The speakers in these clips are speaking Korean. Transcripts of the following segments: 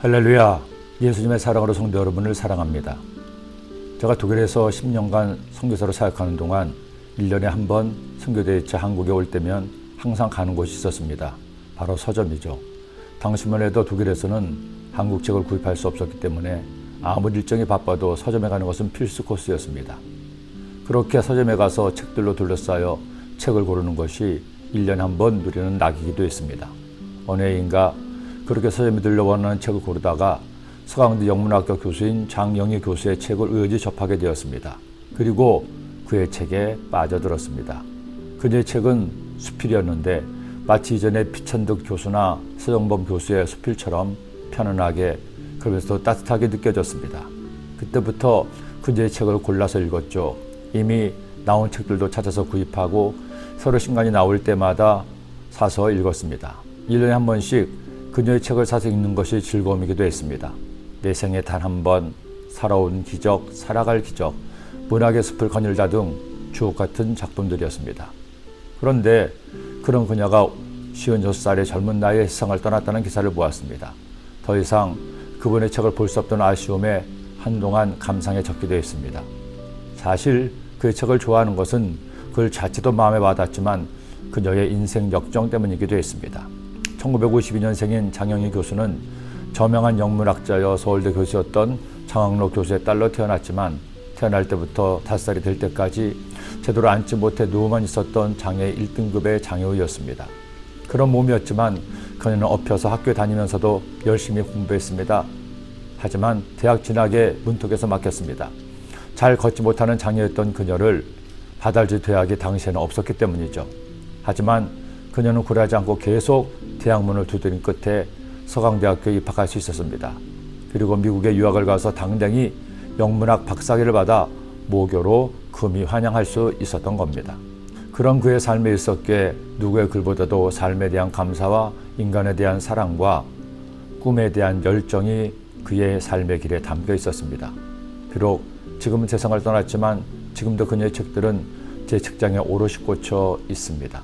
할렐루야. 예수님의 사랑으로 성도 여러분을 사랑합니다. 제가 독일에서 10년간 선교사로 사역하는 동안 1년에 한 번 선교대회차 한국에 올 때면 항상 가는 곳이 있었습니다. 바로 서점이죠. 당시만 해도 독일에서는 한국 책을 구입할 수 없었기 때문에 아무리 일정이 바빠도 서점에 가는 것은 필수 코스였습니다. 그렇게 서점에 가서 책들로 둘러싸여 책을 고르는 것이 1년에 한 번 누리는 낙이기도 했습니다. 어느 해인가 그렇게 서점에 들려 원하는 책을 고르다가 서강대 영문학교 교수인 장영희 교수의 책을 의지 접하게 되었습니다. 그리고 그의 책에 빠져들었습니다. 그의 책은 수필이었는데 마치 이전에 피천득 교수나 서정범 교수의 수필처럼 편안하게 그러면서 따뜻하게 느껴졌습니다. 그때부터 그의 책을 골라서 읽었죠. 이미 나온 책들도 찾아서 구입하고 서로 신간이 나올 때마다 사서 읽었습니다. 1년에 한 번씩 그녀의 책을 사서 읽는 것이 즐거움이기도 했습니다. 내 생에 단 한 번 살아온 기적, 살아갈 기적, 문학의 숲을 거닐다 등 주옥 같은 작품들이었습니다. 그런데 그런 그녀가 56살의 젊은 나이에 세상을 떠났다는 기사를 보았습니다. 더 이상 그분의 책을 볼 수 없던 아쉬움에 한동안 감상에 적기도 했습니다. 사실 그의 책을 좋아하는 것은 그걸 자체도 마음에 와닿지만 그녀의 인생 역정 때문이기도 했습니다. 1952년생인 장영희 교수는 저명한 영문학자여 서울대 교수였던 장학로 교수의 딸로 태어났지만 태어날 때부터 다섯 살이 될 때까지 제대로 앉지 못해 누워만 있었던 장애 1등급의 장애우였습니다. 그런 몸이었지만 그녀는 업혀서 학교에 다니면서도 열심히 공부했습니다. 하지만 대학 진학에 문턱에서 막혔습니다. 잘 걷지 못하는 장애였던 그녀를 받아줄 대학이 당시에는 없었기 때문이죠. 하지만 그녀는 굴하지 않고 계속 대학문을 두드린 끝에 서강대학교에 입학할 수 있었습니다. 그리고 미국에 유학을 가서 당당히 영문학 박사학위를 받아 모교로 금이 환영할 수 있었던 겁니다. 그런 그의 삶에 있었기에 누구의 글보다도 삶에 대한 감사와 인간에 대한 사랑과 꿈에 대한 열정이 그의 삶의 길에 담겨 있었습니다. 비록 지금은 세상을 떠났지만 지금도 그녀의 책들은 제 책장에 오롯이 꽂혀 있습니다.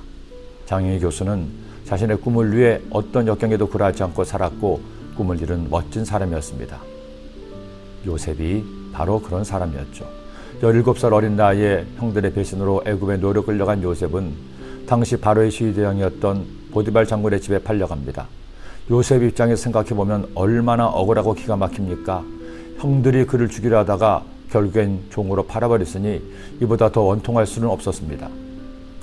장영희 교수는 자신의 꿈을 위해 어떤 역경에도 굴하지 않고 살았고 꿈을 이룬 멋진 사람이었습니다. 요셉이 바로 그런 사람이었죠. 17살 어린 나이에 형들의 배신으로 애굽에 노려 끌려간 요셉은 당시 바로의 시위대장이었던 보디발 장군의 집에 팔려갑니다. 요셉 입장에서 생각해 보면 얼마나 억울하고 기가 막힙니까? 형들이 그를 죽이려 하다가 결국엔 종으로 팔아버렸으니 이보다 더 원통할 수는 없었습니다.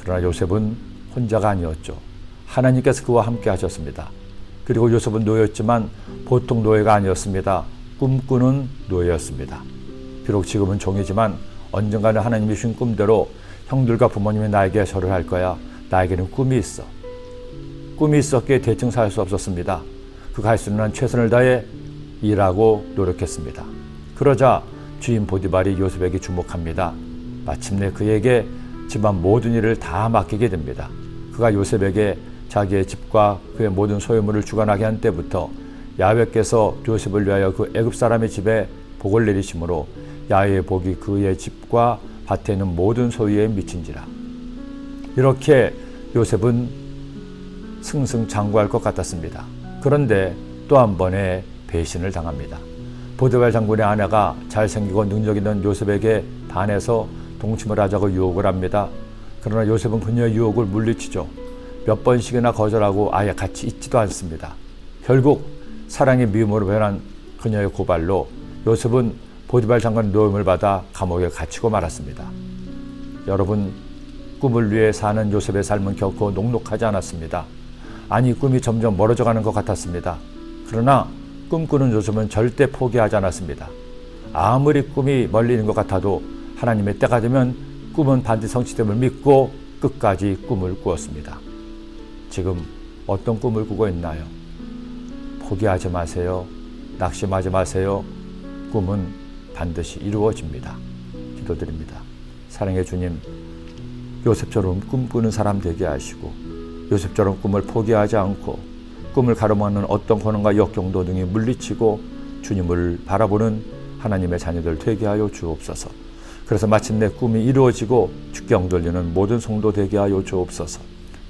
그러나 요셉은 혼자가 아니었죠. 하나님께서 그와 함께 하셨습니다. 그리고 요셉은 노예였지만 보통 노예가 아니었습니다. 꿈꾸는 노예였습니다. 비록 지금은 종이지만 언젠가는 하나님이 주신 꿈대로 형들과 부모님이 나에게 절을 할 거야. 나에게는 꿈이 있어. 꿈이 있었기에 대충 살 수 없었습니다. 그가 할 수 있는 한 최선을 다해 일하고 노력했습니다. 그러자 주인 보디발이 요셉에게 주목합니다. 마침내 그에게 집안 모든 일을 다 맡기게 됩니다. 그가 요셉에게 자기의 집과 그의 모든 소유물을 주관하게 한 때부터 야훼께서 요셉을 위하여 그 애굽 사람의 집에 복을 내리심으로 야훼의 복이 그의 집과 밭에 있는 모든 소유에 미친지라. 이렇게 요셉은 승승장구할 것 같았습니다. 그런데 또 한 번의 배신을 당합니다. 보드발 장군의 아내가 잘생기고 능력 있는 요셉에게 반해서 동침을 하자고 유혹을 합니다. 그러나 요셉은 그녀의 유혹을 물리치죠. 몇 번씩이나 거절하고 아예 같이 있지도 않습니다. 결국 사랑의 미움으로 변한 그녀의 고발로 요셉은 보디발 장관의 노임을 받아 감옥에 갇히고 말았습니다. 여러분, 꿈을 위해 사는 요셉의 삶은 결코 녹록하지 않았습니다. 아니, 꿈이 점점 멀어져 가는 것 같았습니다. 그러나 꿈꾸는 요셉은 절대 포기하지 않았습니다. 아무리 꿈이 멀리 있는 것 같아도 하나님의 때가 되면 꿈은 반드시 성취됨을 믿고 끝까지 꿈을 꾸었습니다. 지금 어떤 꿈을 꾸고 있나요? 포기하지 마세요. 낙심하지 마세요. 꿈은 반드시 이루어집니다. 기도드립니다. 사랑의 주님, 요셉처럼 꿈꾸는 사람 되게 하시고 요셉처럼 꿈을 포기하지 않고 꿈을 가로막는 어떤 고난과 역경도 등이 물리치고 주님을 바라보는 하나님의 자녀들 되게 하여 주옵소서. 그래서 마침내 꿈이 이루어지고 주께 엉돌리는 모든 성도 되게 하여 주옵소서.